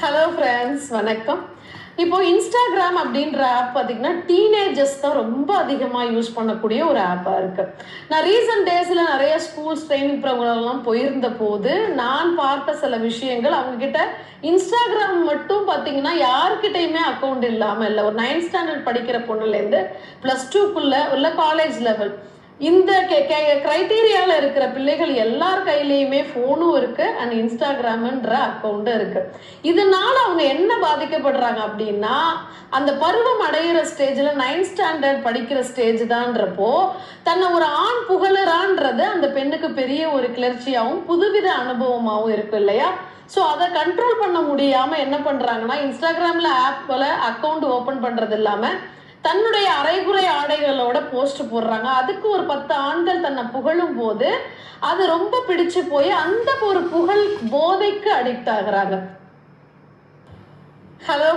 Hello friends வணக்கம். இப்போ Instagram அப்படின்ற ஆப் பார்த்தீங்கன்னா டீனேஜர்ஸ் தான் ரொம்ப அதிகமாக யூஸ் பண்ணக்கூடிய ஒரு ஆப்பாக இருக்குது நான் ரீசன்ட் டேஸில் நிறைய ஸ்கூல்ஸ் ட்ரைனிங் ப்ரோக்ராம்லாம் போயிருந்த போது நான் பார்த்த சில விஷயங்கள் அவங்கக்கிட்ட இன்ஸ்டாகிராம் மட்டும் பார்த்தீங்கன்னா யார்கிட்டயுமே அக்கௌண்ட் இல்லாமல் இல்லை. ஒரு நைன்த் ஸ்டாண்டர்ட் படிக்கிற பொண்ணுலேருந்து ப்ளஸ் டூக்குள்ளே உள்ள காலேஜ் லெவல் இந்த க்ரைட்டீரியாவில் இருக்கிற பிள்ளைகள் எல்லார் கையிலையுமே ஃபோனும் இருக்கு அண்ட் இன்ஸ்டாகிராமுன்ற அக்கௌண்ட்டும் இருக்கு. இதனால அவங்க என்ன பாதிக்கப்படுறாங்க அப்படின்னா அந்த பருவம் அடையிற ஸ்டேஜில் நைன்த் ஸ்டாண்டர்ட் படிக்கிற ஸ்டேஜ் தான்றப்போ தன்னை ஒரு ஆண் புகழறான்றது அந்த பெண்ணுக்கு பெரிய ஒரு கிளர்ச்சியாகவும் புதுவித அனுபவமாகவும் இருக்கு இல்லையா? ஸோ அதை கண்ட்ரோல் பண்ண முடியாமல் என்ன பண்ணுறாங்கன்னா இன்ஸ்டாகிராமில் ஆப்பில் அக்கௌண்ட் ஓப்பன் பண்ணுறது இல்லாமல் தன்னுடைய அரைகுறை ஆடைகளோட போஸ்ட் போடுறாங்க. அதுக்கு ஒரு பத்து ஆண்கள் தன்னை புகழும் போது அது ரொம்ப பிடிச்சு போய் அந்த ஒரு புகழ் போதைக்கு அடிக்ட் ஆகுறாங்க. ஹலோ